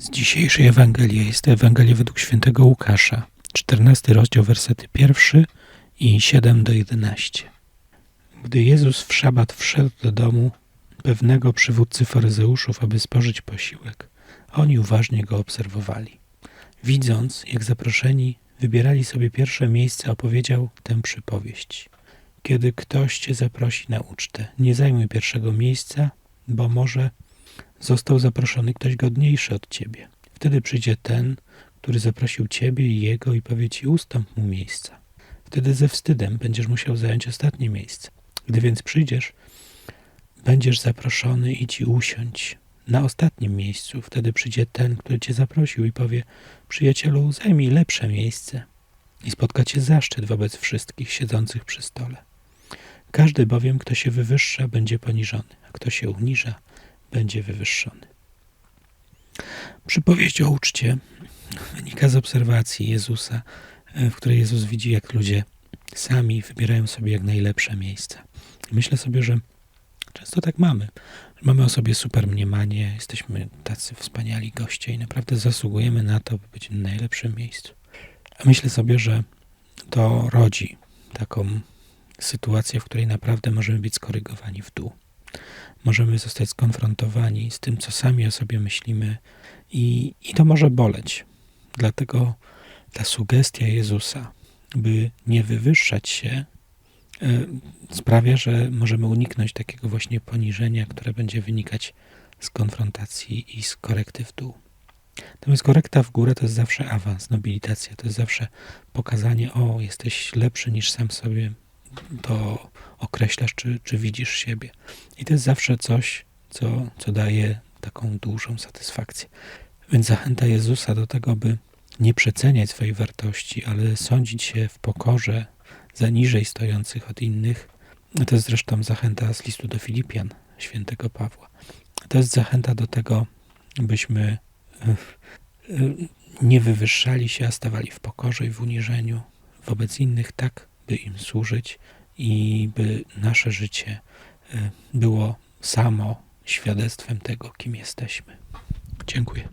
Z dzisiejszej Ewangelii jest to Ewangelia według świętego Łukasza, 14 rozdział, wersety pierwszy i 7 do 11. Gdy Jezus w szabat wszedł do domu pewnego przywódcy faryzeuszów, aby spożyć posiłek, oni uważnie go obserwowali. Widząc, jak zaproszeni wybierali sobie pierwsze miejsce, opowiedział tę przypowieść. Kiedy ktoś cię zaprosi na ucztę, nie zajmuj pierwszego miejsca, bo może został zaproszony ktoś godniejszy od ciebie. Wtedy przyjdzie ten, który zaprosił ciebie i jego i powie ci ustąp mu miejsca. Wtedy ze wstydem będziesz musiał zająć ostatnie miejsce. Gdy więc przyjdziesz, będziesz zaproszony i ci usiądź na ostatnim miejscu. Wtedy przyjdzie ten, który cię zaprosił i powie: Przyjacielu, zajmij lepsze miejsce. I spotka cię zaszczyt wobec wszystkich siedzących przy stole. Każdy bowiem, kto się wywyższa, będzie poniżony, a kto się uniża, będzie wywyższony. Przypowieść o uczcie wynika z obserwacji Jezusa, w której Jezus widzi, jak ludzie sami wybierają sobie jak najlepsze miejsca. Myślę sobie, że często tak mamy. Mamy o sobie super mniemanie, jesteśmy tacy wspaniali goście i naprawdę zasługujemy na to, by być w najlepszym miejscu. A myślę sobie, że to rodzi taką sytuację, w której naprawdę możemy być skorygowani w dół. Możemy zostać skonfrontowani z tym, co sami o sobie myślimy, i, i to może boleć. Dlatego ta sugestia Jezusa, by nie wywyższać się, sprawia, że możemy uniknąć takiego właśnie poniżenia, które będzie wynikać z konfrontacji i z korekty w dół. Natomiast korekta w górę to jest zawsze awans, nobilitacja, to jest zawsze pokazanie, o, jesteś lepszy niż sam sobie to określasz, czy, czy widzisz siebie. I to jest zawsze coś, co, co daje taką dużą satysfakcję. Więc zachęta Jezusa do tego, by nie przeceniać swojej wartości, ale sądzić się w pokorze za niżej stojących od innych. To jest zresztą zachęta z listu do Filipian, świętego Pawła. To jest zachęta do tego, byśmy nie wywyższali się, a stawali w pokorze i w uniżeniu wobec innych, tak by im służyć i by nasze życie było samo świadectwem tego, kim jesteśmy. Dziękuję.